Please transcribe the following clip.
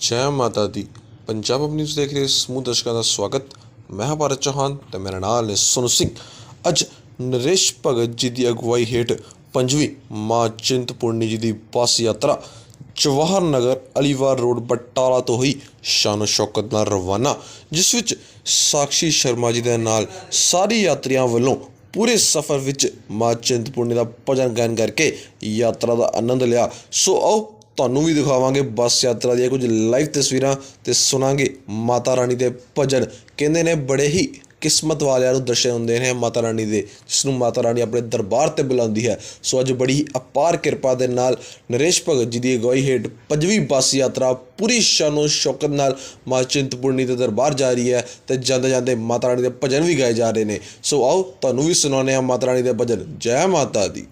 ਜੈ ਮਾਤਾ ਦੀ। Punjab up news ਦੇਖ ਰਹੇ ਸਮੂਹ ਦਰਸ਼ਕਾਂ ਦਾ ਸਵਾਗਤ। ਮੈਂ ਹਾਂ ਭਾਰਤ ਚੌਹਾਨ ਤੇ ਮੇਰਾ ਨਾਮ ਹੈ ਸੁਨੂ ਸਿੰਘ। ਅੱਜ ਨਰੇਸ਼ ਭਗਤ ਜੀ ਦੀ ਅਗਵਾਈ ਹੇਠ ਪੰਜਵੀਂ ਮਾਂ ਚਿੰਤਪੁਰਨੀ ਜੀ ਦੀ ਬੱਸ ਯਾਤਰਾ ਜਵਾਹਰ ਨਗਰ ਅਲੀਵਾਰ ਰੋਡ ਬਟਾਲਾ ਤੋਂ ਹੋਈ ਸ਼ਾਨੋ ਸ਼ੌਕਤ ਨਾਲ ਰਵਾਨਾ, ਜਿਸ ਵਿੱਚ ਸਾਖੀ ਸ਼ਰਮਾ ਜੀ ਦੇ ਨਾਲ ਸਾਰੀ ਯਾਤਰੀਆਂ ਵੱਲੋਂ ਪੂਰੇ ਸਫ਼ਰ ਵਿੱਚ ਮਾਂ ਚਿੰਤਪੁਰਨੀ ਦਾ ਭਜਨ ਗਾਇਨ ਕਰਕੇ ਯਾਤਰਾ ਦਾ ਆਨੰਦ ਲਿਆ। ਸੋ ਆਓ ਤੁਹਾਨੂੰ ਵੀ ਦਿਖਾਵਾਂਗੇ ਬੱਸ ਯਾਤਰਾ ਦੀਆਂ ਕੁਝ ਲਾਈਵ ਤਸਵੀਰਾਂ ਤੇ ਸੁਣਾਂਗੇ ਮਾਤਾ ਰਾਣੀ ਦੇ ਭਜਨ। ਕਹਿੰਦੇ ਨੇ ਬੜੇ ਹੀ ਕਿਸਮਤ ਵਾਲਿਆਂ ਨੂੰ ਦਰਸ਼ਨ ਹੁੰਦੇ ਨੇ ਮਾਤਾ ਰਾਣੀ ਦੇ ਜਿਸ ਨੂੰ ਮਾਤਾ ਰਾਣੀ ਆਪਣੇ ਦਰਬਾਰ ਤੇ ਬੁਲਾਉਂਦੀ ਹੈ। ਸੋ ਅੱਜ ਬੜੀ ਅਪਾਰ ਕਿਰਪਾ ਦੇ ਨਾਲ ਨਰੇਸ਼ ਭਗਤ ਜੀ ਦੀ ਅਗਵਾਈ ਹੇਠ ਪੰਜਵੀਂ ਬੱਸ ਯਾਤਰਾ ਪੂਰੀ ਸ਼ਾਨੋ ਸ਼ੌਕਤ ਨਾਲ ਮਾ ਚਿੰਤਪੁਰਨੀ ਦੇ ਦਰਬਾਰ ਜਾ ਰਹੀ ਹੈ ਤੇ ਜਾਂਦੇ ਜਾਂਦੇ ਮਾਤਾ ਰਾਣੀ ਦੇ ਭਜਨ ਵੀ ਗਾਏ ਜਾ ਰਹੇ ਨੇ। ਸੋ ਆਓ ਤੁਹਾਨੂੰ ਵੀ ਸੁਣਾਉਂਦੇ ਹਾਂ ਮਾਤਾ ਰਾਣੀ ਦੇ ਭਜਨ। ਜੈ ਮਾਤਾ ਦੀ।